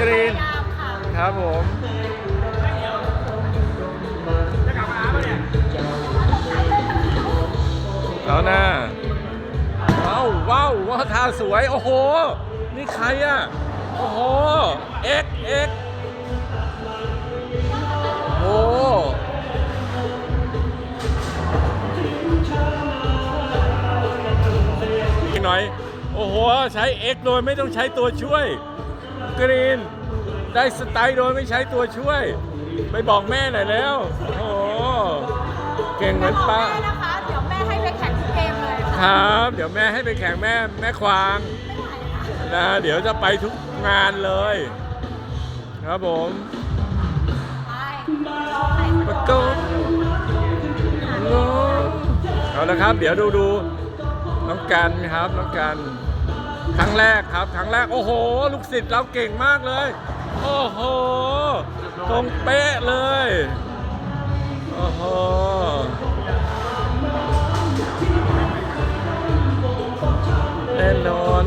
กรีน ครับผมจะกลับมาหาปะเนี่ยเอาหน้าว้าวว้าวว้าวท่าสวย โอ้โห นี่ใครอะ โอ้โห เอ็กเอ็กโอ้หอีกหน่อย โอ้โห ใช้เอกโดยไม่ต้องใช้ตัวช่วย กรีน ได้สไตล์โดยไม่ใช้ตัวช่วย ไปบอกแม่หน่อยแล้ว โอ้โหเก่งเหมือนป้า แม่นะคะ เดี๋ยวแม่ให้ไปแข่งทุกเกมเลยคค่ะรับ เดี๋ยวแม่ให้ไปแข่งแม่แม่ควางไม่ไหวค่ะนะเดี๋ยวจะไปทุกงานเลย ครับผมไปรอใครปมาระโดตูนเอาละครับ เดี๋ยวดูดูน้องกันครับน้องกัน ครั้งแรกครับครั้งแรกโอ้โห ลูกศิษย์เราเก่งมากเลย โอ้โหตรงเป๊ะเลยโอ้โหแน่นอน